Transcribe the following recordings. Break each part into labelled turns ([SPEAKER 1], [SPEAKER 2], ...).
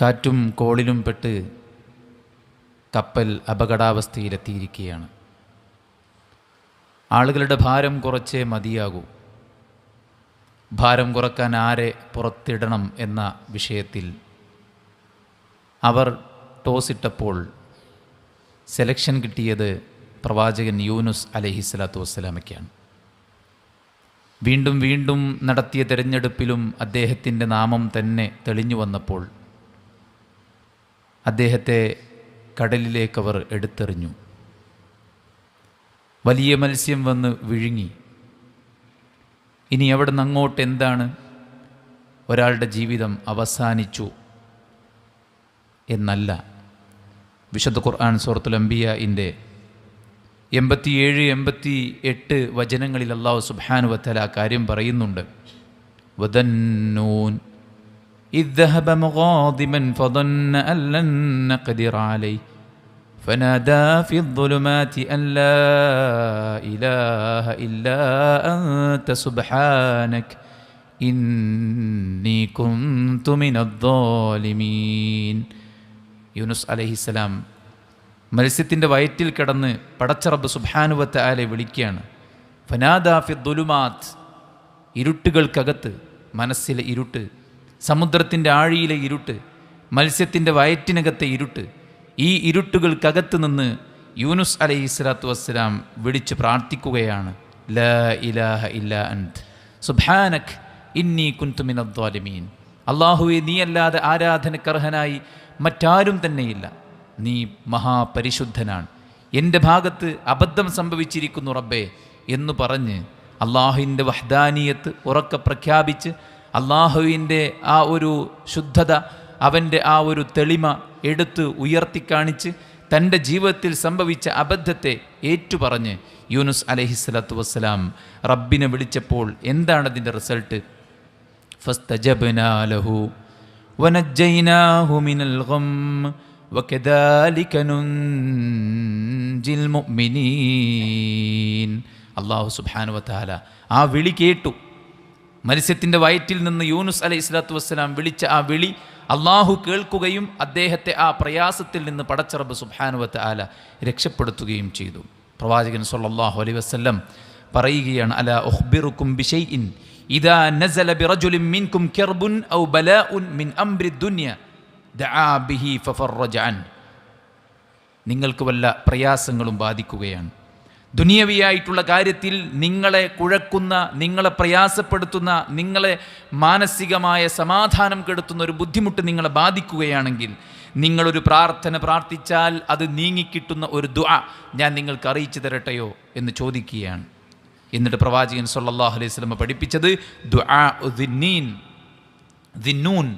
[SPEAKER 1] കാറ്റും കോളിലും പെട്ട് കപ്പൽ അപകടാവസ്ഥയിലെത്തിയിരിക്കുകയാണ്. ആളുകളുടെ ഭാരം കുറച്ചേ മതിയാകൂ. ഭാരം കുറയ്ക്കാൻ ആരെ പുറത്തിടണം എന്ന വിഷയത്തിൽ അവർ ടോസിട്ടപ്പോൾ സെലക്ഷൻ കിട്ടിയത് പ്രവാചകൻ യൂനുസ് അലഹിസ്ലാത്തു വസ്സലാമയ്ക്കാണ്. വീണ്ടും വീണ്ടും നടത്തിയ തിരഞ്ഞെടുപ്പിലും അദ്ദേഹത്തിന്റെ നാമം തന്നെ തെളിഞ്ഞു വന്നപ്പോൾ അദ്ദേഹത്തെ കടലിലേക്കവർ എടുത്തെറിഞ്ഞു. വലിയ മത്സ്യം വന്ന് വിഴുങ്ങി. ഇനി അവിടെ നിന്ന് അങ്ങോട്ട് എന്താണ്? ഒരാളുടെ ജീവിതം അവസാനിച്ചു എന്നല്ല. വിശുദ്ധ ഖുർആൻ സൂറത്തുൽ അംബിയന്റെ എൺപത്തിയേഴ് എൺപത്തി എട്ട് വചനങ്ങളിൽ അള്ളാഹു സുബാനുവത്തല കാര്യം പറയുന്നുണ്ട്. വദന്നൂൻ إذ ذهب مغاضبا فظن أن لن نقدر عليه فنادى في الظلمات أن لا إله إلا أنت سبحانك إني كنت من الظالمين യൂനുസ് അലഹിസ്സലാം മത്സ്യത്തിൻ്റെ വയറ്റിൽ കിടന്ന് പടച്ചറബ് സുബാനുവത്ത ആലെ വിളിക്കുകയാണ് ഫനാദാഫി ദുലുമാത്ത് ഇരുട്ടുകൾക്കകത്ത് മനസ്സിലെ ഇരുട്ട് സമുദ്രത്തിന്റെ ആഴിയിലെ ഇരുട്ട് മത്സ്യത്തിന്റെ വയറ്റിനകത്തെ ഇരുട്ട് ഈ ഇരുട്ടുകൾക്കകത്ത് നിന്ന് യൂനുസ് അലൈഹി സ്വലാത്തു വസ്സലാം വിളിച്ച് പ്രാർത്ഥിക്കുകയാണ്. ല ഇലാഹ ഇല്ല അന്ത് സുഭാനഖ് ഇന്നി കുന്തുമിനദ്വാലിമീൻ അള്ളാഹുവെ നീയല്ലാതെ ആരാധനക്കർഹനായി മറ്റാരും തന്നെയില്ല. നീ മഹാപരിശുദ്ധനാണ്. എന്റെ ഭാഗത്ത് അബദ്ധം സംഭവിച്ചിരിക്കുന്നു റബ്ബേ എന്ന് പറഞ്ഞ് അള്ളാഹുവിന്റെ വഹ്ദാനീയത്ത് ഉറക്കെ പ്രഖ്യാപിച്ച് അള്ളാഹുവിൻ്റെ ആ ഒരു ശുദ്ധത അവൻ്റെ ആ ഒരു തെളിമ എടുത്ത് ഉയർത്തിക്കാണിച്ച് തൻ്റെ ജീവിതത്തിൽ സംഭവിച്ച അബദ്ധത്തെ ഏറ്റുപറഞ്ഞ് യൂനുസ് അലഹിസ്സലാത്തു വസ്സലാം റബ്ബിനെ വിളിച്ചപ്പോൾ എന്താണ് അതിൻ്റെ റിസൾട്ട് فاستجبنا له ونجيناه من الغم وكذلك ننجي المؤمنين അള്ളാഹു സുബ്ഹാനു വതാല ആ വിളി കേട്ടു മത്സ്യത്തിന്റെ വയറ്റിൽ നിന്ന് യൂനുസ് അലൈഹി സ്വലാത്തു വസ്സലാം വിളിച്ച ആ വിളി അള്ളാഹു കേൾക്കുകയും അദ്ദേഹത്തെ ആ പ്രയാസത്തിൽ നിന്ന് പടച്ചറബ് സുഹാനുവത്ത് ആല രക്ഷപ്പെടുത്തുകയും ചെയ്തു. പ്രവാചകൻ സൊല്ലാഹു അലൈ വസ്ലം പറയുകയാണ് അല ഒഹ്ബിറുക്കും ബിഷൈ ഇൻ ഇദാ നസല ബിറജുലിൻ മിൻകും കർബുൻ ഔ ബലാഉൻ മിൻ അംരി ദുനിയ ദആ ബിഹി ഫഫറജ അൻ നിങ്ങൾക്ക് വല്ല പ്രയാസങ്ങളും ബാധിക്കുകയാണ്. ദുനിയവിയായിട്ടുള്ള കാര്യത്തിൽ നിങ്ങളെ കുഴക്കുന്ന നിങ്ങളെ പ്രയാസപ്പെടുത്തുന്ന നിങ്ങളെ മാനസികമായ സമാധാനം കെടുത്തുന്ന ഒരു ബുദ്ധിമുട്ട് നിങ്ങളെ ബാധിക്കുകയാണെങ്കിൽ നിങ്ങളൊരു പ്രാർത്ഥന പ്രാർത്ഥിച്ചാൽ അത് നീങ്ങിക്കിട്ടുന്ന ഒരു ദുആ ഞാൻ നിങ്ങൾക്ക് അറിയിച്ചു തരട്ടെയോ എന്ന് ചോദിക്കുകയാണ്. എന്നിട്ട് പ്രവാചകൻ സല്ലാഹു അലൈഹി വസല്ലം പഠിപ്പിച്ചത് ദുആ ദിന്നൂൻ.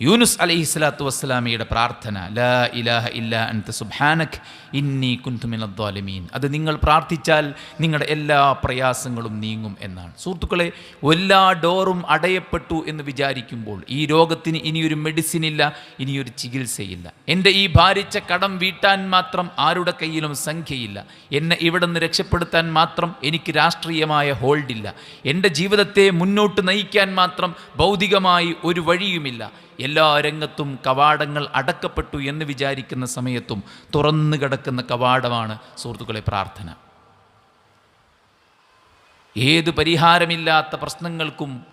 [SPEAKER 1] യൂനുസ് അലൈഹി സ്വലാത്തു വസ്സലാമിയുടെ പ്രാർത്ഥന ലാ ഇലാഹ ഇല്ല അൻത സുബ്ഹാനക് ഇന്നി കുന്തുമിനദ്വാലിമീൻ അത് നിങ്ങൾ പ്രാർത്ഥിച്ചാൽ നിങ്ങളുടെ എല്ലാ പ്രയാസങ്ങളും നീങ്ങും എന്നാണ്. സുഹൃത്തുക്കളെ എല്ലാ ഡോറും അടയപ്പെട്ടു എന്ന് വിചാരിക്കുമ്പോൾ ഈ രോഗത്തിന് ഇനിയൊരു മെഡിസിൻ ഇല്ല ഇനിയൊരു ചികിത്സയില്ല. എന്റെ ഈ ഭാരിച്ച കടം വീട്ടാൻ മാത്രം ആരുടെ കയ്യിലും സംഖ്യയില്ല. എന്നെ ഇവിടെ നിന്ന് രക്ഷപ്പെടുത്താൻ മാത്രം എനിക്ക് രാഷ്ട്രീയമായ ഹോൾഡില്ല. എന്റെ ജീവിതത്തെ മുന്നോട്ട് നയിക്കാൻ മാത്രം ഭൗതികമായി ഒരു വഴിയുമില്ല. എല്ലാ രംഗത്തും കവാടങ്ങൾ അടക്കപ്പെട്ടു എന്ന് വിചാരിക്കുന്ന സമയത്തും തുറന്നു കിടക്കുന്ന കവാടമാണ് സുഹൃത്തുക്കളെ പ്രാർത്ഥന. ഏത് പരിഹാരമില്ലാത്ത പ്രശ്നങ്ങൾക്കും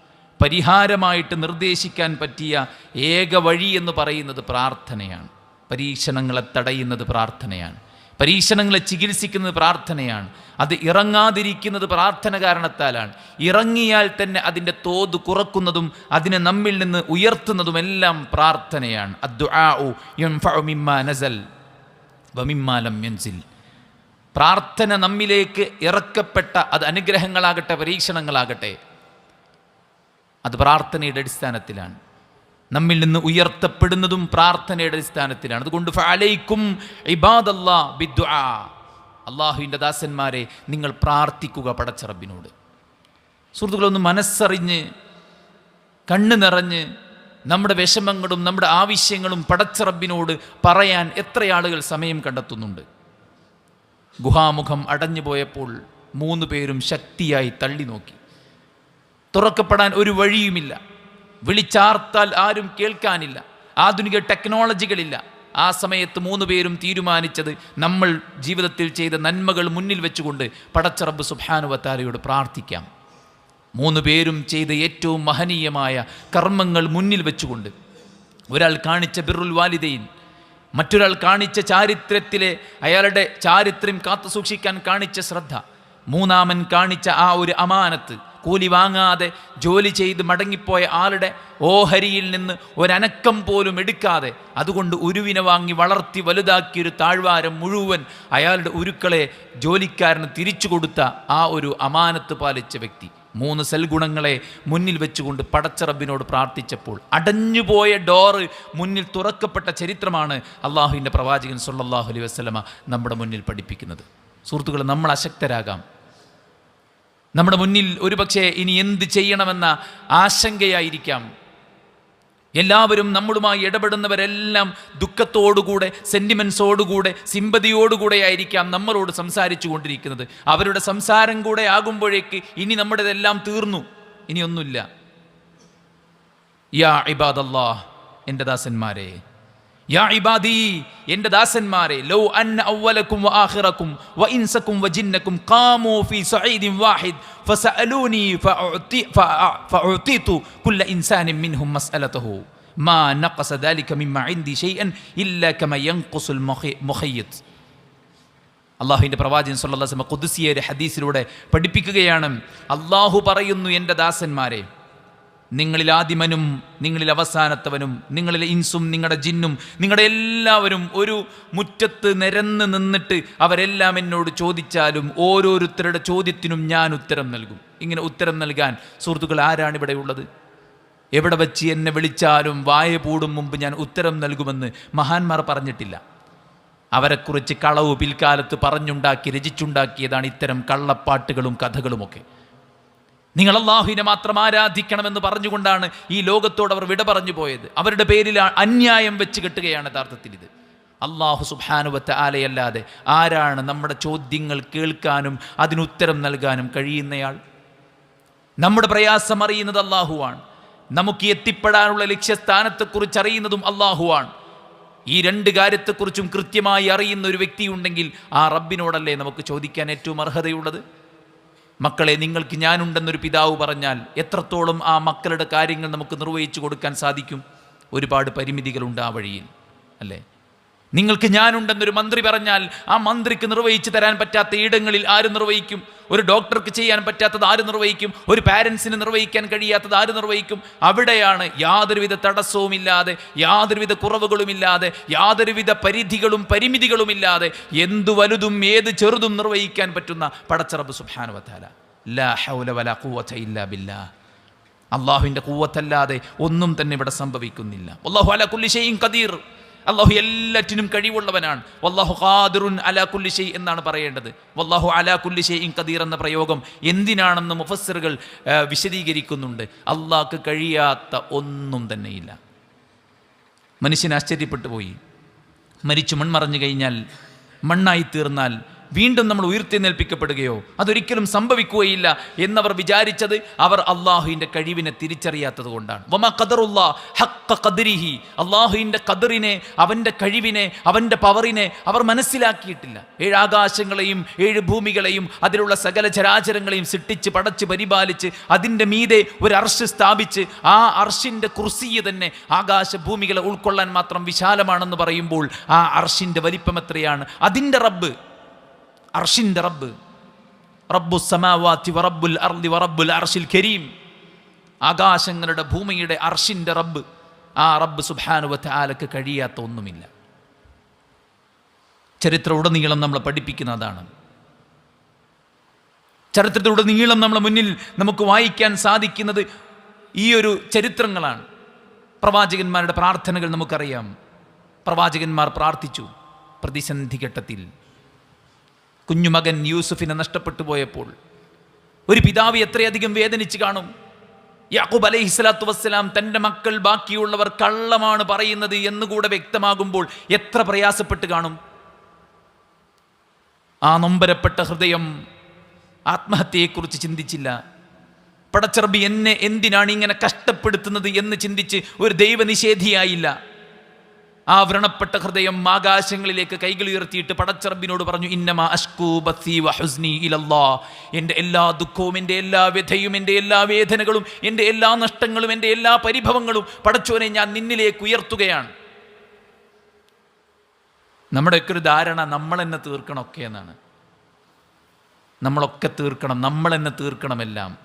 [SPEAKER 1] പരിഹാരമായിട്ട് നിർദ്ദേശിക്കാൻ പറ്റിയ ഏക വഴി എന്ന് പറയുന്നത് പ്രാർത്ഥനയാണ്. പരീക്ഷണങ്ങളെ തടയുന്നത് പ്രാർത്ഥനയാണ്. പരീക്ഷണങ്ങളെ ചികിത്സിക്കുന്നത് പ്രാർത്ഥനയാണ്. അത് ഇറങ്ങാതിരിക്കുന്നത് പ്രാർത്ഥന കാരണത്താലാണ്. ഇറങ്ങിയാൽ തന്നെ അതിന്റെ തോത് കുറക്കുന്നതും അതിനെ നമ്മിൽ നിന്ന് ഉയർത്തുന്നതും എല്ലാം പ്രാർത്ഥനയാണ്. പ്രാർത്ഥന നമ്മിലേക്ക് ഇറക്കപ്പെട്ട അത് അനുഗ്രഹങ്ങളാകട്ടെ പരീക്ഷണങ്ങളാകട്ടെ അത് പ്രാർത്ഥനയുടെ അടിസ്ഥാനത്തിലാണ്. നമ്മിൽ നിന്ന് ഉയർത്തപ്പെടുന്നതും പ്രാർത്ഥനയുടെ അടിസ്ഥാനത്തിലാണ്. അതുകൊണ്ട് അള്ളാഹുവിന്റെ ദാസന്മാരെ നിങ്ങൾ പ്രാർത്ഥിക്കുക പടച്ചറബിനോട്. സുഹൃത്തുക്കളൊന്ന് മനസ്സറിഞ്ഞ് കണ്ണ് നിറഞ്ഞ് നമ്മുടെ വിഷമങ്ങളും നമ്മുടെ ആവശ്യങ്ങളും പടച്ചറബിനോട് പറയാൻ എത്ര ആളുകൾ സമയം കണ്ടെത്തുന്നുണ്ട്. ഗുഹാമുഖം അടഞ്ഞു പോയപ്പോൾ മൂന്ന് പേരും ശക്തിയായി തള്ളി നോക്കി തുറക്കപ്പെടാൻ ഒരു വഴിയുമില്ല. വിളിച്ചാർത്താൽ ആരും കേൾക്കാനില്ല. ആധുനിക ടെക്നോളജികളില്ല. ആ സമയത്ത് മൂന്ന് പേരും തീരുമാനിച്ചത് നമ്മൾ ജീവിതത്തിൽ ചെയ്ത നന്മകൾ മുന്നിൽ വെച്ചുകൊണ്ട് പടച്ചറബ് സുഭാനുവത്താരയോട് പ്രാർത്ഥിക്കാം. മൂന്ന് പേരും ചെയ്ത ഏറ്റവും മഹനീയമായ കർമ്മങ്ങൾ മുന്നിൽ വെച്ചുകൊണ്ട് ഒരാൾ കാണിച്ച ബിറുൽ വാലിദൈൻ മറ്റൊരാൾ കാണിച്ച ചാരിത്രത്തിലെ അയാളുടെ ചാരിത്രം കാത്തു സൂക്ഷിക്കാൻ കാണിച്ച ശ്രദ്ധ മൂന്നാമൻ കാണിച്ച ആ ഒരു അമാനത്ത് കൂലി വാങ്ങാതെ ജോലി ചെയ്ത് മടങ്ങിപ്പോയ ആളുടെ ഓഹരിയിൽ നിന്ന് ഒരനക്കം പോലും എടുക്കാതെ അതുകൊണ്ട് ഉരുവിനെ വാങ്ങി വളർത്തി വലുതാക്കിയൊരു താഴ്വാരം മുഴുവൻ അയാളുടെ ഉരുക്കളെ ജോലിക്കാരന് തിരിച്ചു കൊടുത്ത ആ ഒരു അമാനത്ത് പാലിച്ച വ്യക്തി. മൂന്ന് സൽഗുണങ്ങളെ മുന്നിൽ വെച്ചുകൊണ്ട് പടച്ചറബിനോട് പ്രാർത്ഥിച്ചപ്പോൾ അടഞ്ഞുപോയ ഡോറ് മുന്നിൽ തുറക്കപ്പെട്ട ചരിത്രമാണ് അള്ളാഹുവിന്റെ പ്രവാചകൻ സല്ലല്ലാഹു അലൈഹി വസ്ലമ നമ്മുടെ മുന്നിൽ പഠിപ്പിക്കുന്നത്. സുഹൃത്തുക്കളെ നമ്മൾ അശക്തരാകാം. നമ്മുടെ മുന്നിൽ ഒരുപക്ഷെ ഇനി എന്ത് ചെയ്യണമെന്ന ആശങ്കയായിരിക്കാം. എല്ലാവരും നമ്മളുമായി ഇടപെടുന്നവരെല്ലാം ദുഃഖത്തോടുകൂടെ സെന്റിമെൻസോടുകൂടെ സിമ്പതിയോടുകൂടെ ആയിരിക്കാം നമ്മളോട് സംസാരിച്ചു കൊണ്ടിരിക്കുന്നത് അവരുടെ സംസാരം കൂടെ ആകുമ്പോഴേക്ക് ഇനി നമ്മുടേതെല്ലാം തീർന്നു. ഇനിയൊന്നുമില്ല. യാ ഇബാദല്ലാ എന്റെ ദാസന്മാരെ യാ ദാസന്മാരെ ലൗ അന്ന അവലക്കും വ വ ഇൻസക്കും വ ജിന്നക്കും ഖാമു ഫി സഈദിൻ വാഹിദ് ഫസഅലൂനി ഫഅഉതിതു കുല്ല ഇൻസാനിൻ മിൻഹും മസ്അലതഹു. മാ നഖസ ദാലിക മിമ്മ ഇൻദി ഷൈഅൻ ഇല്ലാ കമ യൻഖുസുൽ മുഖയ്യിത്ത് അള്ളാഹുവിന്റെ പ്രവാചകൻ സല്ലല്ലാഹു അലൈഹി വസല്ലം ഖുദ്സിയ ഒരു ഹദീസിലൂടെ പഠിപ്പിക്കുകയാണ്. അള്ളാഹു പറയുന്നു എന്റെ ദാസന്മാരെ നിങ്ങളിൽ ആദിമനും നിങ്ങളിൽ അവസാനത്തവനും നിങ്ങളിലെ ഇൻസും നിങ്ങളുടെ ജിന്നും നിങ്ങളുടെ എല്ലാവരും ഒരു മുറ്റത്ത് നിരന്ന് നിന്നിട്ട് അവരെല്ലാം എന്നോട് ചോദിച്ചാലും ഓരോരുത്തരുടെ ചോദ്യത്തിനും ഞാൻ ഉത്തരം നൽകും. ഇങ്ങനെ ഉത്തരം നൽകാൻ സുഹൃത്തുക്കൾ ആരാണ് ഇവിടെ ഉള്ളത്? എവിടെ വെച്ച് എന്നെ വിളിച്ചാലും വായ പൂടും മുമ്പ് ഞാൻ ഉത്തരം നൽകുമെന്ന് മഹാന്മാർ പറഞ്ഞിട്ടില്ല. അവരെക്കുറിച്ച് കളവ് പിൽക്കാലത്ത് പറഞ്ഞുണ്ടാക്കി രചിച്ചുണ്ടാക്കിയതാണ് ഇത്തരം കള്ളപ്പാട്ടുകളും കഥകളുമൊക്കെ. നിങ്ങൾ അള്ളാഹുവിനെ മാത്രം ആരാധിക്കണമെന്ന് പറഞ്ഞുകൊണ്ടാണ് ഈ ലോകത്തോട് അവർ വിട പറഞ്ഞു പോയത്. അവരുടെ പേരിൽ അന്യായം വെച്ച് കെട്ടുകയാണ് യഥാർത്ഥത്തിൽ ഇത്. അള്ളാഹു സുബാനുവത്ത ആലയല്ലാതെ ആരാണ് നമ്മുടെ ചോദ്യങ്ങൾ കേൾക്കാനും അതിനുത്തരം നൽകാനും കഴിയുന്നയാൾ? നമ്മുടെ പ്രയാസം അറിയുന്നത് അള്ളാഹുവാണ് നമുക്ക് എത്തിപ്പെടാനുള്ള ലക്ഷ്യസ്ഥാനത്തെക്കുറിച്ച് അറിയുന്നതും അള്ളാഹുവാണ് ഈ രണ്ട് കാര്യത്തെക്കുറിച്ചും കൃത്യമായി അറിയുന്ന ഒരു വ്യക്തിയുണ്ടെങ്കിൽ ആ റബ്ബിനോടല്ലേ നമുക്ക് ചോദിക്കാൻ ഏറ്റവും അർഹതയുള്ളത്? മക്കളെ നിങ്ങൾക്ക് ഞാനുണ്ടെന്നൊരു പിതാവ് പറഞ്ഞാൽ എത്രത്തോളം ആ മക്കളുടെ കാര്യങ്ങൾ നമുക്ക് നിർവഹിച്ചു കൊടുക്കാൻ സാധിക്കും? ഒരുപാട് പരിമിതികളുണ്ട് ആ വഴിയിൽ അല്ലേ? നിങ്ങൾക്ക് ഞാനുണ്ടെന്നൊരു മന്ത്രി പറഞ്ഞാൽ ആ മന്ത്രിക്ക് നിർവഹിച്ചു തരാൻ പറ്റാത്ത ഇടങ്ങളിൽ ആര് നിർവഹിക്കും? ഒരു ഡോക്ടർക്ക് ചെയ്യാൻ പറ്റാത്തത് ആര് നിർവഹിക്കും? ഒരു പാരൻസിന് നിർവഹിക്കാൻ കഴിയാത്തത് ആര് നിർവഹിക്കും? അവിടെയാണ് യാതൊരുവിധ തടസ്സവുമില്ലാതെ യാതൊരുവിധ കുറവുകളുമില്ലാതെ യാതൊരുവിധ പരിധികളും പരിമിതികളുമില്ലാതെ എന്തു വലുതും ഏത് ചെറുതും നിർവഹിക്കാൻ പറ്റുന്ന പടച്ചറബ് സുബാനുവത്താല ലാ ഹൗല ഇല്ലാ അള്ളാഹുവിന്റെ കൂവത്തല്ലാതെ ഒന്നും തന്നെ ഇവിടെ സംഭവിക്കുന്നില്ല. അള്ളാഹു അല കുല്ലിശയും കദീർ അള്ളാഹു എല്ലാറ്റിനും കഴിവുള്ളവനാണ്. വല്ലാഹു ഖാദിറുൻ അലാ കുല്ലി ഷെയ് എന്നാണ് പറയേണ്ടത്. വല്ലാഹു അലാ കുല്ലി ഷെയ്യും ഖദീർ എന്ന പ്രയോഗം എന്തിനാണെന്ന് മുഫസ്സിറുകൾ വിശദീകരിക്കുന്നുണ്ട്. അള്ളാഹ്ക്ക് കഴിയാത്ത ഒന്നും തന്നെയില്ല. മനുഷ്യൻ ആശ്ചര്യപ്പെട്ടു പോയി. മരിച്ചു മൺമറഞ്ഞു കഴിഞ്ഞാൽ മണ്ണായി തീർന്നാൽ വീണ്ടും നമ്മൾ ഉയർത്തെഴുന്നേൽപ്പിക്കപ്പെടുകയോ അതൊരിക്കലും സംഭവിക്കുകയില്ല എന്നവർ വിചാരിച്ചത് അവർ അള്ളാഹുവിന്റെ കഴിവിനെ തിരിച്ചറിയാത്തത് കൊണ്ടാണ്. വമ ഖദറുല്ലാ ഖദരിഹി. അള്ളാഹുവിന്റെ ഖദറിനെ അവന്റെ കഴിവിനെ അവന്റെ പവറിനെ അവർ മനസ്സിലാക്കിയിട്ടില്ല. ഏഴ് ആകാശങ്ങളെയും ഏഴ് ഭൂമികളെയും അതിലുള്ള സകല ചരാചരങ്ങളെയും സിട്ടിച്ച് പടച്ച് പരിപാലിച്ച് അതിന്റെ മീതെ ഒരു അർഷ് സ്ഥാപിച്ച് ആ അർഷിന്റെ കുർസിയ തന്നെ ആകാശ ഭൂമികളെ ഉൾക്കൊള്ളാൻ മാത്രം വിശാലമാണെന്ന് പറയുമ്പോൾ ആ അർഷിന്റെ വലിപ്പം എത്രയാണ്? അതിന്റെ റബ്ബ് അർഷിന്റെ റബ്ബ്. റബ്ബു സമാവാത്തി വറബ്ബുൽ അർദി വറബ്ബുൽ അർഷിൽ കരീം. ആകാശങ്ങളുടെ ഭൂമിയുടെ അർഷിന്റെ റബ്ബ്. ആ റബ്ബ് സുബാനുവത്ത് ആലക്ക് കഴിയാത്ത ഒന്നുമില്ല. ചരിത്ര ഉടനീളം നമ്മളെ പഠിപ്പിക്കുന്ന അതാണ്. ചരിത്രത്തിലുടനീളം നമ്മളെ മുന്നിൽ നമുക്ക് വായിക്കാൻ സാധിക്കുന്നത് ഈ ഒരു ചരിത്രങ്ങളാണ്. പ്രവാചകന്മാരുടെ പ്രാർത്ഥനകൾ നമുക്കറിയാം. പ്രവാചകന്മാർ പ്രാർത്ഥിച്ചു പ്രതിസന്ധി ഘട്ടത്തിൽ. കുഞ്ഞുമകൻ യൂസുഫിനെ നഷ്ടപ്പെട്ടു പോയപ്പോൾ ഒരു പിതാവ് എത്രയധികം വേദനിച്ച് കാണും. യാക്കൂബ് അലൈഹി സ്വലാത്തു വസ്സലാം തന്റെ മക്കൾ ബാക്കിയുള്ളവർ കള്ളമാണ് പറയുന്നത് എന്നുകൂടെ വ്യക്തമാകുമ്പോൾ എത്ര പ്രയാസപ്പെട്ട് കാണും. ആ നൊമ്പരപ്പെട്ട ഹൃദയം ആത്മഹത്യയെക്കുറിച്ച് ചിന്തിച്ചില്ല. പടച്ചറബി എന്നെ എന്തിനാണ് ഇങ്ങനെ കഷ്ടപ്പെടുത്തുന്നത് എന്ന് ചിന്തിച്ച് ഒരു ദൈവനിഷേധിയായില്ല. ആ വ്രണപ്പെട്ട ഹൃദയം ആകാശങ്ങളിലേക്ക് കൈകൾ ഉയർത്തിയിട്ട് പടച്ചറബിനോട് പറഞ്ഞു ഇന്നമ അഷ്കൂ ബത്തി വഹുസ്നി ഇലല്ലാ. എന്റെ എല്ലാ ദുഃഖവും എന്റെ എല്ലാ വ്യഥയും എന്റെ എല്ലാ വേദനകളും എന്റെ എല്ലാ നഷ്ടങ്ങളും എന്റെ എല്ലാ പരിഭവങ്ങളും പടച്ചോനെ ഞാൻ നിന്നിലേക്ക് ഉയർത്തുകയാണ്. നമ്മുടെയൊക്കെ ഒരു ധാരണ നമ്മൾ തന്നെ തീർക്കണമൊക്കെ എന്നാണ്. നമ്മളൊക്കെ തീർക്കണം നമ്മൾ തന്നെ തീർക്കണമെല്ലാം.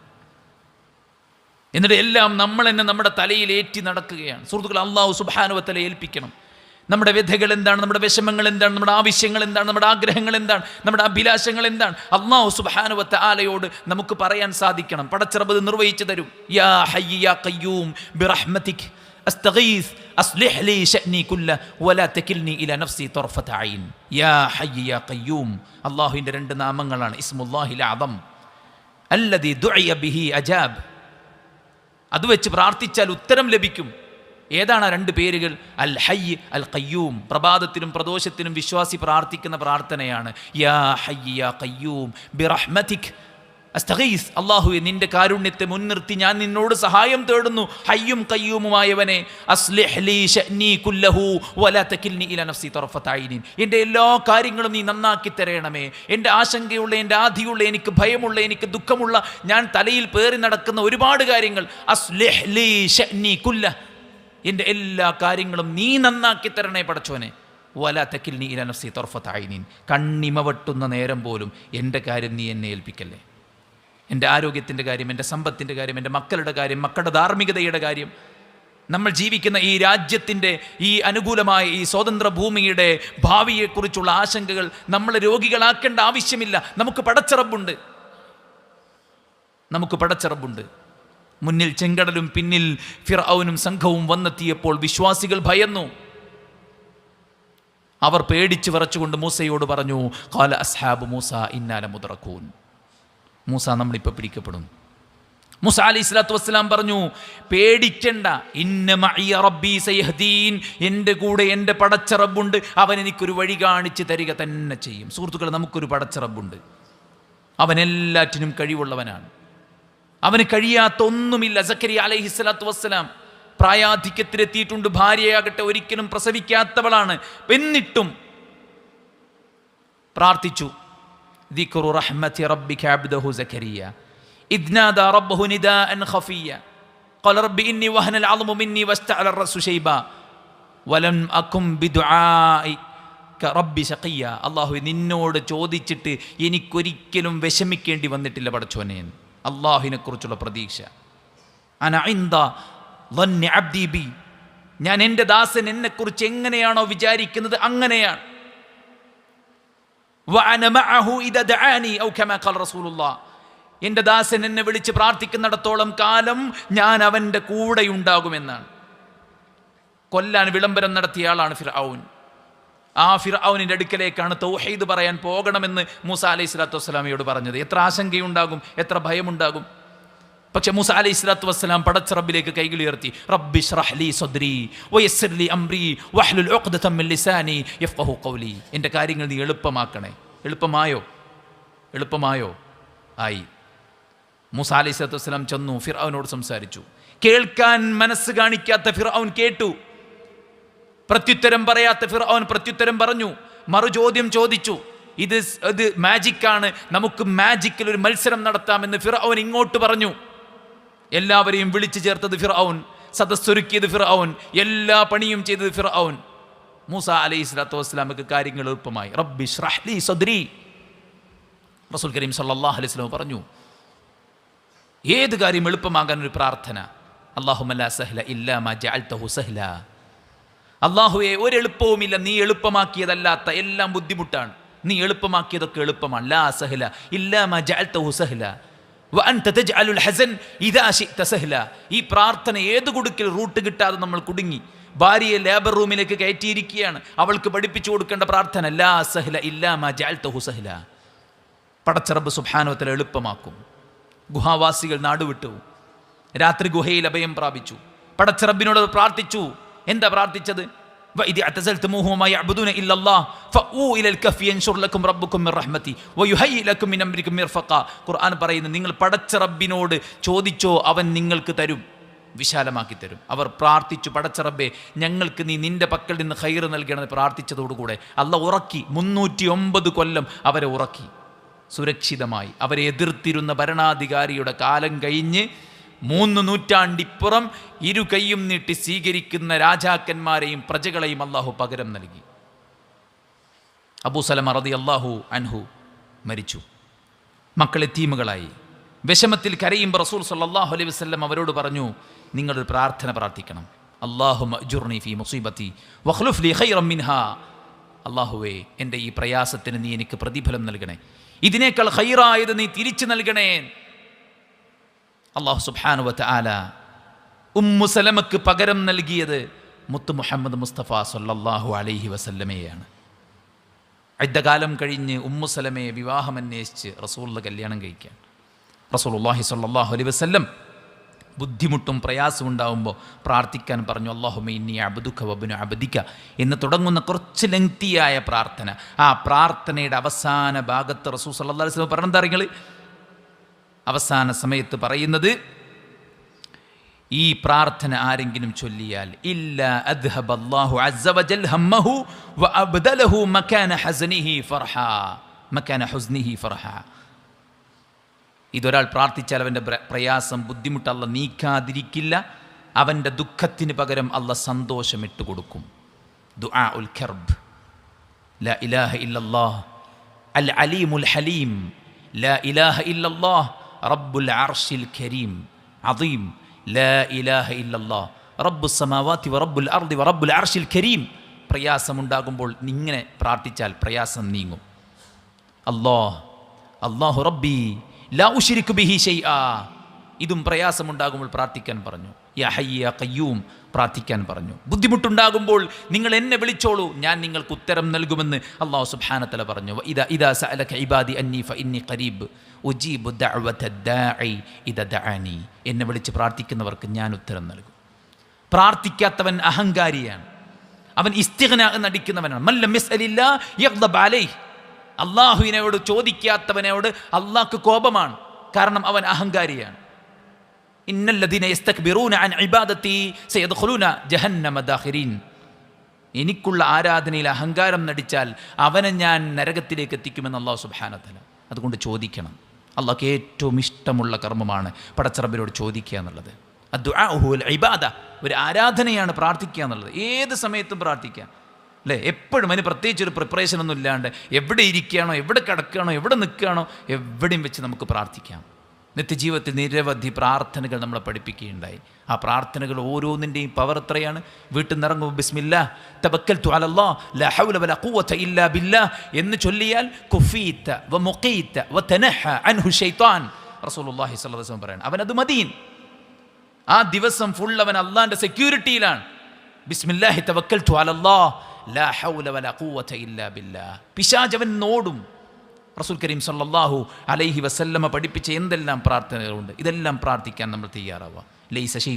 [SPEAKER 1] എന്നിട്ട് എല്ലാം നമ്മൾ തന്നെ നമ്മുടെ തലയിൽ ഏറ്റി നടക്കുകയാണ്. സുഹൃത്തുക്കൾ അള്ളാഹു സുബാനുവത്തല ഏൽപ്പിക്കണം. നമ്മുടെ വ്യഥകൾ എന്താണ്? നമ്മുടെ വിഷമങ്ങൾ എന്താണ്? നമ്മുടെ ആവശ്യങ്ങൾ എന്താണ്? നമ്മുടെ ആഗ്രഹങ്ങൾ എന്താണ്? നമ്മുടെ അഭിലാഷങ്ങൾ എന്താണ്? അള്ളാഹു സുബാനുവത്ത ആലയോട് നമുക്ക് പറയാൻ സാധിക്കണം. പടച്ചിറബത് നിർവഹിച്ചു തരും. യാ ഹയ്യ യാ ഖയ്യൂം ബിറഹ്മതിക്. അസ്തഗീസ്. അസ്ലിഹ് ലി ശഅനി കുല്ല വലാ തകിൽനി ഇലാ നഫ്സി തർഫത ഐൻ യാ യാ ഖയ്യൂം. അള്ളാഹുവിന്റെ രണ്ട് നാമങ്ങളാണ്. ഇസ്മുല്ലാഹിൽ അദം. അല്ലദി ദുഇയ ബിഹി അജാബ്. അത് വെച്ച് പ്രാർത്ഥിച്ചാൽ ഉത്തരം ലഭിക്കും. ഏതാണ് ആ രണ്ട് പേരുകൾ? അൽ ഹയ്യ് അൽ കയ്യൂം പ്രഭാതത്തിലും പ്രദോഷത്തിലും വിശ്വാസി പ്രാർത്ഥിക്കുന്ന പ്രാർത്ഥനയാണ്. യാ ഹയ്യ് യാ കയ്യൂം ബിറഹ്മതിക്. അസ്തഗീസ് അള്ളാഹുവെ നിന്റെ കാരുണ്യത്തെ മുൻനിർത്തി ഞാൻ നിന്നോട് സഹായം തേടുന്നു. ഹയ്യും കയ്യൂമുമായവനെ എന്റെ എല്ലാ കാര്യങ്ങളും നീ നന്നാക്കി തരയണമേ. എന്റെ ആശങ്കയുള്ള എന്റെ ആധിയുള്ള എനിക്ക് ഭയമുള്ള എനിക്ക് ദുഃഖമുള്ള ഞാൻ തലയിൽ പേറി നടക്കുന്ന ഒരുപാട് കാര്യങ്ങൾ. അസ്ലിഹ് ലീ കുല്ല എന്റെ എല്ലാ കാര്യങ്ങളും നീ നന്നാക്കി തരണേ പടച്ചോനെ. വല തക്കിൽ നീ ഇല നഫ്സി തൊർഫത്തായി ഐനിൻ. കണ്ണിമ വെട്ടുന്ന നേരം പോലും എന്റെ കാര്യം നീ എന്നെ ഏൽപ്പിക്കല്ലേ? എന്റെ ആരോഗ്യത്തിന്റെ കാര്യം എന്റെ സമ്പത്തിന്റെ കാര്യം എന്റെ മക്കളുടെ കാര്യം മക്കളുടെ ധാർമ്മികതയുടെ കാര്യം. നമ്മൾ ജീവിക്കുന്ന ഈ രാജ്യത്തിന്റെ ഈ അനുകൂലമായ ഈ സ്വതന്ത്ര ഭൂമിയുടെ ഭാവിയെക്കുറിച്ചുള്ള ആശങ്കകൾ നമ്മളെ രോഗികളാക്കേണ്ട ആവശ്യമില്ല. നമുക്ക് പടച്ചിറപ്പുണ്ട് നമുക്ക് പടച്ചിറപ്പുണ്ട് മുന്നിൽ ചെങ്കടലും പിന്നിൽ ഫിറൌനും സംഘവും വന്നെത്തിയപ്പോൾ വിശ്വാസികൾ ഭയന്നു. അവർ പേടിച്ച് വിറച്ചുകൊണ്ട് മൂസയോട് പറഞ്ഞു കാല അസ്ഹാബ് മൂസ ഇന്നാല മുതറക്കൂൻ മൂസ നമ്മളിപ്പോൾ പിടിക്കപ്പെടും. മൂസ അലി ഇസ്ലാത്തു വസ്സലാം പറഞ്ഞു പേടിക്കണ്ട. ഇന്ന റബ്ബി സയഹ്ദീൻ. എന്റെ കൂടെ എന്റെ പടച്ചറബുണ്ട് അവൻ എനിക്കൊരു വഴി കാണിച്ച് തരിക തന്നെ ചെയ്യും. സുഹൃത്തുക്കളെ നമുക്കൊരു പടച്ചറബുണ്ട് അവൻ എല്ലാറ്റിനും കഴിവുള്ളവനാണ്. അവന് കഴിയാത്ത ഒന്നുമില്ല സക്കരിയ അലൈഹി സ്വലാത്തു വസ്സലാം പ്രായാധിക്യത്തിലെത്തിയിട്ടുണ്ട്. ഭാര്യയാകട്ടെ ഒരിക്കലും പ്രസവിക്കാത്തവളാണ്. എന്നിട്ടും പ്രാർത്ഥിച്ചു. ദിക്റു റബ്ബിക അബ്ദഹു സക്കരിയ റബ്ബഹു ഖഫിയ. റബ്ബി ഇന്നി വഹനൽ മിന്നി വസ്തഅല വലം അകും റബ്ബി അള്ളാഹു നിന്നോട് ചോദിച്ചിട്ട് എനിക്കൊരിക്കലും വിഷമിക്കേണ്ടി വന്നിട്ടില്ല പടച്ചോനെ അള്ളാഹുവിനെക്കുറിച്ചുള്ള പ്രതീക്ഷ. അബ്ദീബി ഞാൻ എന്റെ ദാസൻ എന്നെക്കുറിച്ച് എങ്ങനെയാണോ വിചാരിക്കുന്നത് അങ്ങനെയാണ്. എന്റെ ദാസൻ എന്നെ വിളിച്ച് പ്രാർത്ഥിക്കുന്നിടത്തോളം കാലം ഞാൻ അവന്റെ കൂടെയുണ്ടാകുമെന്നാണ്. കൊല്ലാൻ വിളംബരം നടത്തിയ ആളാണ് ഫിർ ആ ഫിർഔനിന്റെ അടുക്കലേക്കാണ് തൗഹീദ് പറയാൻ പോകണമെന്ന് മൂസ അലൈഹി സ്വലാത്തു വസ്സലാമയോട് പറഞ്ഞത്. എത്ര ആശങ്കയുണ്ടാകും എത്ര ഭയമുണ്ടാകും. പക്ഷെ മൂസ അലൈഹി സ്വലാത്തു വസ്സലാം പടച്ച റബ്ബിലേക്ക് കൈകൾ ഉയർത്തി റബ്ബി ഷ്റഹ്ലി സദ്രി വയസ്സർലി അംരി വഹ്ലുൽ മിൻ ലിസാനി യഫ്ഖഹു ഖൗലി. എന്റെ കാര്യങ്ങൾ നീ എളുപ്പമാക്കണേ. എളുപ്പമായോ? എളുപ്പമായോ? ആയി. മൂസ അലൈഹി സ്വലാത്തു വസ്സലാം ചെന്നു ഫിർഔനോട് സംസാരിച്ചു. കേൾക്കാൻ മനസ്സ് കാണിക്കാത്ത ഫിർഔൻ കേട്ടു. പ്രത്യുത്തരം പറയാത്ത ഫിർഔൻ പ്രത്യുത്തരം പറഞ്ഞു. മറു ചോദ്യം ചോദിച്ചു. ഇത് ഇത് മാജിക്കാണ് നമുക്ക് മാജിക്കിൽ ഒരു മത്സരം നടത്താമെന്ന് ഫിർഔൻ ഇങ്ങോട്ട് പറഞ്ഞു. എല്ലാവരെയും വിളിച്ചു ചേർത്തത് ഫിർഔൻ സദസ്സൊരുക്കിയത് ഫിർഔൻ എല്ലാ പണിയും ചെയ്തത് ഫിർഔൻ മൂസ അലൈഹി സ്വലാത്തു വസ്സലാമക്ക് കാര്യങ്ങൾ എളുപ്പമായി. റബ്ബി ഷ്രഹ്ലി സദ്രി. റസൂൽ കരീം സല്ലാഹ് അലൈഹി വസല്ലം പറഞ്ഞു. ഏത് കാര്യം എളുപ്പമാകാൻ ഒരു പ്രാർത്ഥന അള്ളാഹുമല്ല സഹ്ല ഇല്ലാ മാ ജഅൽതഹു സഹ്ല. അള്ളാഹുവെ ഒരു എളുപ്പവുമില്ല. നീ എളുപ്പമാക്കിയതല്ലാത്ത എല്ലാം ബുദ്ധിമുട്ടാണ്. നീ എളുപ്പമാക്കിയതൊക്കെ എളുപ്പമാണ്. ലാ സഹല ഇല്ലാ സഹല. ഹസൻ ഇദാ ശിഅത സഹല. ഈ പ്രാർത്ഥന ഏത് കുടുക്കിൽ റൂട്ട് കിട്ടാതെ നമ്മൾ കുടുങ്ങി. ഭാര്യയെ ലേബർ റൂമിലേക്ക് കയറ്റിയിരിക്കുകയാണ്. അവൾക്ക് പഠിപ്പിച്ചു കൊടുക്കേണ്ട പ്രാർത്ഥന ലാ സഹല ഇല്ലാ സഹല. പടച്ചറബ് സുബ്ഹാനവത്തല എളുപ്പമാക്കും. ഗുഹാവാസികൾ നാടുവിട്ടു. രാത്രി ഗുഹയിൽ അഭയം പ്രാപിച്ചു. പടച്ചറബിനോട് പ്രാർത്ഥിച്ചു. എന്താ പ്രാർത്ഥിച്ചത് وإذ اعتزلتموهم وما يعبدون إلا الله فأووا إلى الكهف ينشر لكم ربكم من رحمته ويهيئ لكم من أمركم مرفقا ഖുർആൻ പറയുന്നു നിങ്ങൾ പടച്ച റബ്ബിനോട് ചോദിച്ചോ അവൻ നിങ്ങൾക്ക് തരും വിശാലമാക്കി തരും അവർ പ്രാർത്ഥിച്ചു പടച്ചറബേ ഞങ്ങൾക്ക് നീ നിന്റെ പക്കൽ നിന്ന് ഹൈർ നൽകണമെന്ന് പ്രാർത്ഥിച്ചതോടുകൂടെ അല്ല ഉറക്കി മുന്നൂറ്റി ഒമ്പത് കൊല്ലം അവരെ ഉറക്കി സുരക്ഷിതമായി അവരെ എതിർത്തിരുന്ന ഭരണാധികാരിയുടെ കാലം കഴിഞ്ഞ് മൂന്ന് നൂറ്റാണ്ടിപ്പുറം ഇരു കൈയും നീട്ടി സ്വീകരിക്കുന്ന രാജാക്കന്മാരെയും പ്രജകളെയും അള്ളാഹു പകരം നൽകി. അബൂ സലമ അള്ളാഹു അൻഹു മരിച്ചു. മക്കളെ തീമുകളായി വിഷമത്തിൽ കരയുമ്പോൾ റസൂൽ സല്ലാഹു അലൈഹി വസ്ലം അവരോട് പറഞ്ഞു നിങ്ങളൊരു പ്രാർത്ഥന പ്രാർത്ഥിക്കണം. അള്ളാഹു മജുർണി ഫി മുസീബത്തി വഖ്ലുഫ് ലി ഖൈറം മിൻഹാ. അള്ളാഹുവേ എന്റെ ഈ പ്രയാസത്തിന് നീ എനിക്ക് പ്രതിഫലം നൽകണേ. ഇതിനേക്കാൾ ഹൈറായത് നീ തിരിച്ചു നൽകണേ. അള്ളാഹു സുബ്ഹാനുവത്ത് ആല ഉമ്മു സലമക്ക് പകരം നൽകിയത് മുത്ത് മുഹമ്മദ് മുസ്തഫ സല്ലല്ലാഹു അലൈഹി വസല്ലമയാണ് യുദ്ധകാലം കഴിഞ്ഞ് ഉമ്മു സലമയെ വിവാഹം അന്വേഷിച്ച് റസൂള്ള കല്യാണം കഴിക്കാൻ. റസൂലുള്ളാഹി സൊല്ലാഹു അലൈഹി വസ്ല്ലം ബുദ്ധിമുട്ടും പ്രയാസവും ഉണ്ടാകുമ്പോൾ പ്രാർത്ഥിക്കാൻ പറഞ്ഞു അള്ളാഹുമ ഇന്നി അബുദുഖ വബുന അബദിക്ക എന്ന് തുടങ്ങുന്ന കുറച്ച് ലെങ്തിയായ പ്രാർത്ഥന. ആ പ്രാർത്ഥനയുടെ അവസാന ഭാഗത്ത് സല്ലല്ലാഹു അലൈഹി വസല്ലം പറഞ്ഞെന്താ നിങ്ങൾ അവസാന സമയത്ത് പറയുന്നത് ഈ പ്രാർത്ഥന ആരെങ്കിലും ചൊല്ലിയാൽ ഇല്ല അദ്ഹബല്ലാഹു അസ്സവജൽ ഹമ്മഹു അബ്ദലഹു മക്കാന ഹസനിഹി മക്കാന ഇതൊരാൾ പ്രാർത്ഥിച്ചാൽ അവന്റെ പ്രയാസം ബുദ്ധിമുട്ട് അല്ല നീക്കാതിരിക്കില്ല. അവന്റെ ദുഃഖത്തിന് പകരം അല്ല സന്തോഷമിട്ട് കൊടുക്കും. ദുആ ഇല്ലാഹ് ഖർബ് ഇലാഹ ഇല്ലല്ലാഹ്. അൽ അലീമുൽ ഹലീം. ല ഇലാഹ ഇല്ലല്ലാഹ്. റബ്ബുൽ അർഷിൽ കരീം അദീം ലാ ഇലാഹ ഇല്ലല്ലാ റബ്ബു സമാവാത്തി വറബ്ബുൽ അർദി വറബ്ബുൽ അർഷിൽ കരീം. പ്രയാസമുണ്ടാകുമ്പോൾ ഇങ്ങനെ പ്രാർത്ഥിച്ചാൽ പ്രയാസം നീങ്ങും. അല്ലാഹ് അള്ളാഹു റബ്ബി ലാ ഉഷിരിക്കു ബിഹി ഷെയ്ആ ഇതും പ്രയാസമുണ്ടാകുമ്പോൾ പ്രാർത്ഥിക്കാൻ പറഞ്ഞു. യാ ഹയ്യ യാ പ്രാർത്ഥിക്കാൻ പറഞ്ഞു. ബുദ്ധിമുട്ടുണ്ടാകുമ്പോൾ നിങ്ങൾ എന്നെ വിളിച്ചോളൂ ഞാൻ നിങ്ങൾക്ക് ഉത്തരം നൽകുമെന്ന് അള്ളാഹു സുബാനത്തല പറഞ്ഞു. ഇതാ ഇതാ സഅലക ഇബാദി അന്നി ഇന്നി ഖരീബ്. ഉജീബു ദഅനി. എന്നെ വിളിച്ച് പ്രാർത്ഥിക്കുന്നവർക്ക് ഞാൻ ഉത്തരം നൽകും. പ്രാർത്ഥിക്കാത്തവൻ അഹങ്കാരിയാണ്. അവൻ ഇസ്തിഹന നടിക്കുന്നവനാണ് മല്ല മിസലില്ല യഗ്ദബ് അലൈഹി. അള്ളാഹുവിനോട് ചോദിക്കാത്തവനോട് അള്ളാഹ്ക്ക് കോപമാണ്. കാരണം അവൻ അഹങ്കാരിയാണ്. എനിക്കുള്ള ആരാധനയിൽ അഹങ്കാരം നടിച്ചാൽ അവനെ ഞാൻ നരകത്തിലേക്ക് എത്തിക്കുമെന്ന് അള്ളാഹു സുബാനത്തല അതുകൊണ്ട് ചോദിക്കണം. അള്ളാഹ്ക്ക് ഏറ്റവും ഇഷ്ടമുള്ള കർമ്മമാണ് പടച്ചറബിനോട് ചോദിക്കുക എന്നുള്ളത്. അത് ഇബാദ ഒരു ആരാധനയാണ് പ്രാർത്ഥിക്കുക എന്നുള്ളത്. ഏത് സമയത്തും പ്രാർത്ഥിക്കാം അല്ലേ? എപ്പോഴും അതിന് പ്രത്യേകിച്ച് ഒരു പ്രിപ്പറേഷൻ ഒന്നും ഇല്ലാണ്ട് എവിടെ ഇരിക്കുകയാണോ എവിടെ കിടക്കുകയാണോ എവിടെ നിൽക്കുകയാണോ എവിടെയും വെച്ച് നമുക്ക് പ്രാർത്ഥിക്കാം. നിത്യജീവിതത്തിൽ നിരവധി പ്രാർത്ഥനകൾ നമ്മളെ പഠിപ്പിക്കുകയുണ്ടായി. ആ പ്രാർത്ഥനകൾ ഓരോന്നിന്റെയും പവർ എത്രയാണ്? വീട്ടിൽ നിന്ന് ഇറങ്ങുമ്പോൾ ബിസ്മില്ല തബക്കൽ അലല്ലാ ലാ ഹൗല വലാ ഖുവത ഇല്ലാ ബില്ലാ എന്ന് ചൊല്ലിയാൽ കുഫീത്ത വ മുഖീത്ത വ തനഹ അൻ ഷൈത്താൻ റസൂലുള്ളാഹി സ്വല്ലല്ലാഹി അലൈഹി പറയാണ്. അവനത് മദീൻ ആ ദിവസം ഫുൾ അവൻ അള്ളാന്റെ സെക്യൂരിറ്റിയിലാണ് ബിസ്മില്ലാഹി തവക്കൽ തുലല്ലോ ലാ ഹൗല വലാ ഖുവത ഇല്ലാ ബില്ലാഹ് പിശാച് അവൻ നോടും. റസൂൽ കരീം സല്ലാഹു അലൈഹി വസല്ലമ പഠിപ്പിച്ച എന്തെല്ലാം പ്രാർത്ഥനകളുണ്ട്? ഇതെല്ലാം പ്രാർത്ഥിക്കാൻ നമ്മൾ തയ്യാറാവുക. ലൈസ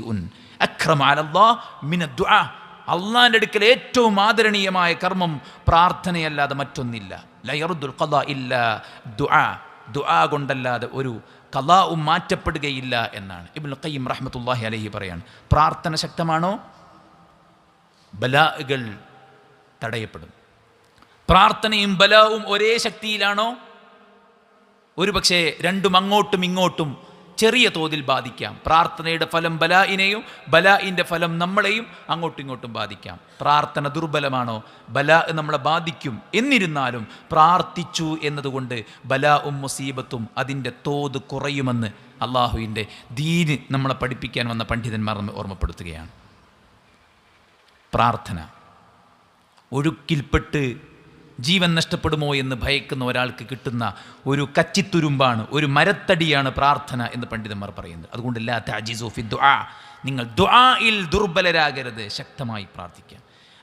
[SPEAKER 1] മിന ദുആ. അള്ളാന്റെ അടുക്കൽ ഏറ്റവും ആദരണീയമായ കർമ്മം പ്രാർത്ഥനയല്ലാതെ മറ്റൊന്നില്ല. ലയറുദ്ദുൽ കഥ ഇല്ല ദുആ. ദുആ കൊണ്ടല്ലാതെ ഒരു കലാവും മാറ്റപ്പെടുകയില്ല എന്നാണ്. ഇബുൽ ഖയ്യിം റഹ്മത്തുല്ലാഹി അലഹി പറയാണ്. പ്രാർത്ഥന ശക്തമാണോ? ബലാകൾ തടയപ്പെടും. പ്രാർത്ഥനയും ബലാവും ഒരേ ശക്തിയിലാണോ? ഒരു പക്ഷേ രണ്ടും അങ്ങോട്ടും ഇങ്ങോട്ടും ചെറിയ തോതിൽ ബാധിക്കാം. പ്രാർത്ഥനയുടെ ഫലം ബലായിനെയും ബലായിന്റെ ഫലം നമ്മളെയും അങ്ങോട്ടും ഇങ്ങോട്ടും ബാധിക്കാം. പ്രാർത്ഥന ദുർബലമാണോ? ബല നമ്മളെ ബാധിക്കും. എന്നിരുന്നാലും പ്രാർത്ഥിച്ചു എന്നതുകൊണ്ട് ബലാവും മുസീബത്തും അതിന്റെ തോത് കുറയുമെന്ന് അള്ളാഹുവിന്റെ ദീന് നമ്മളെ പഠിപ്പിക്കാൻ വന്ന പണ്ഡിതന്മാർ ഓർമ്മപ്പെടുത്തുകയാണ്. പ്രാർത്ഥന. ഒഴുക്കിൽപ്പെട്ട് ജീവൻ നഷ്ടപ്പെടുമോ എന്ന് ഭയക്കുന്ന ഒരാൾക്ക് കിട്ടുന്ന ഒരു കച്ചിത്തുരുമ്പാണ് ഒരു മരത്തടിയാണ് പ്രാർത്ഥന എന്ന് പണ്ഡിതന്മാർ പറയുന്നത്. അതുകൊണ്ട് എല്ലാ താജിസോഫി ദുആ. നിങ്ങൾ ദുആയിൽ ദുർബലരാകരുത് ശക്തമായി പ്രാർത്ഥിക്കുക.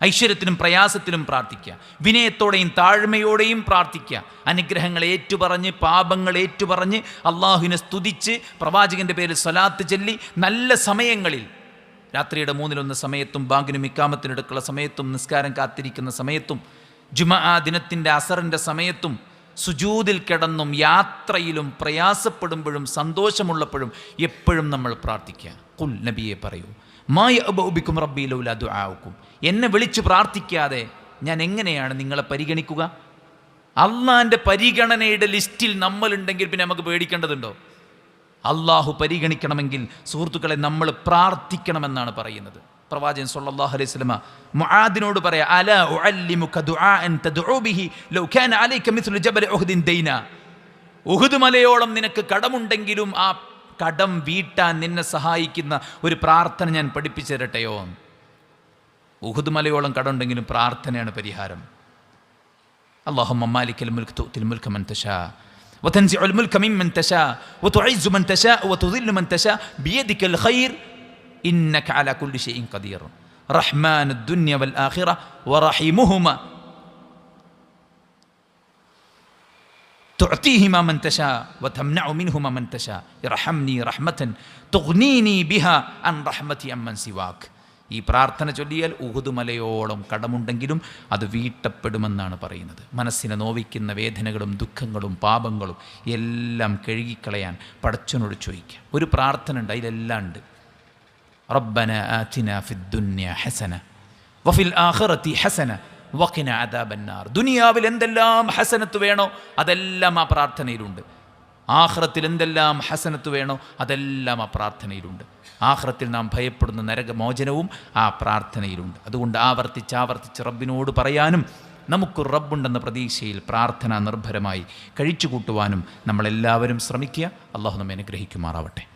[SPEAKER 1] ഐശ്വര്യത്തിനും പ്രയാസത്തിലും പ്രാർത്ഥിക്കുക. വിനയത്തോടെയും താഴ്മയോടെയും പ്രാർത്ഥിക്കുക. അനുഗ്രഹങ്ങൾ ഏറ്റുപറഞ്ഞ് പാപങ്ങൾ ഏറ്റുപറഞ്ഞ് അള്ളാഹുവിനെ സ്തുതിച്ച് പ്രവാചകന്റെ പേരിൽ സ്വലാത്ത് ചൊല്ലി നല്ല സമയങ്ങളിൽ രാത്രിയുടെ മൂന്നിലൊന്ന് സമയത്തും ബാങ്കിനും ഇക്കാമത്തിനെടുക്കുള്ള സമയത്തും നിസ്കാരം കാത്തിരിക്കുന്ന സമയത്തും ജുമ ദിനത്തിന്റെ അസറിന്റെ സമയത്തും സുജൂതിൽ കിടന്നും യാത്രയിലും പ്രയാസപ്പെടുമ്പോഴും സന്തോഷമുള്ളപ്പോഴും എപ്പോഴും നമ്മൾ പ്രാർത്ഥിക്കുക. കുൽ നബിയെ പറയൂ. മായ റബ്ബി ലൗല ദുആഉക്കും. എന്നെ വിളിച്ച് പ്രാർത്ഥിക്കാതെ ഞാൻ എങ്ങനെയാണ് നിങ്ങളെ പരിഗണിക്കുക? അള്ളാന്റെ പരിഗണനയുടെ ലിസ്റ്റിൽ നമ്മളുണ്ടെങ്കിൽ പിന്നെ നമുക്ക് പേടിക്കേണ്ടതുണ്ടോ? അള്ളാഹു പരിഗണിക്കണമെങ്കിൽ സുഹൃത്തുക്കളെ നമ്മൾ പ്രാർത്ഥിക്കണമെന്നാണ് പറയുന്നത്. പ്രവാചകൻ സല്ലല്ലാഹു അലൈഹി വസല്ലമ മുആദിനോട് പറയാ അല ഉഅല്ലിമുക ദുആഅൻ തദ്ഉ ബിഹി ലൗ കാന അലൈക മിസ്ലു ജബൽ ഉഹ്ദിൻ ദൈന ഉഹുദ് മലയോളം നിനക്ക് കടമുണ്ടെങ്കിലും ആ കടം വീട്ടാൻ നിന്നെ സഹായിക്കുന്ന ഒരു പ്രാർത്ഥന ഞാൻ പഠിപ്പിച്ചു തരട്ടെയോ ഉഹുദ് മലയോളം കടമുണ്ടെങ്കിലും പ്രാർത്ഥനയാണ് പരിഹാരം اللهم مالك الملك تؤتي الملك من تشاء وتنزع الملك ممن تشاء وتعز من تشاء وتذل من تشاء بيدك الخير إنك على كل شيء قدير رحمن الدنيا والآخرة ورحيمهما تعطيهما من تشاء وتمنع منهما من تشاء ارحمني رحمة تغنيني بها عن رحمتي عمن سواك ഈ പ്രാർത്ഥന ചൊല്ലിയാൽ ഉഹുദ് മലയോളം കടമുണ്ടെങ്കിലും അത് വീട്ടപ്പെടുമെന്നാണ് പറയുന്നത് മനസ്സിനെ നോവിക്കുന്ന വേദനകളും ദുഃഖങ്ങളും പാപങ്ങളും എല്ലാം കഴുകിക്കളയാൻ പടച്ചനോട് ചോദിക്കുക ഒരു പ്രാർത്ഥന ഉണ്ട് അതിലെല്ലാം ഉണ്ട് റബ്ബന ആതിന ഫിദ്ദുന്യ ഹസന വഫിൽ ആഖിറതി ഹസന വഖിന അദാബന്നാർ. ദുനിയാവിൽ എന്തെല്ലാം ഹസനത്ത് വേണോ അതെല്ലാം ആ പ്രാർത്ഥനയിലുണ്ട്. ആഖിറത്തിൽ എന്തെല്ലാം ഹസനത്ത് വേണോ അതെല്ലാം ആ പ്രാർത്ഥനയിലുണ്ട്. ആഖിറത്തിൽ നാം ഭയപ്പെടുന്ന നരകമോചനവും ആ പ്രാർത്ഥനയിലുണ്ട്. അതുകൊണ്ട് ആവർത്തിച്ച് ആവർത്തിച്ച് റബ്ബിനോട് പറയാനും നമുക്ക് റബ്ബുണ്ടെന്ന പ്രതീക്ഷയിൽ പ്രാർത്ഥന നിർഭരമായി കഴിച്ചു കൂട്ടുവാനും നമ്മളെല്ലാവരും ശ്രമിക്കുക. അള്ളാഹു നമ്മെ അനുഗ്രഹിക്കുമാറാവട്ടെ.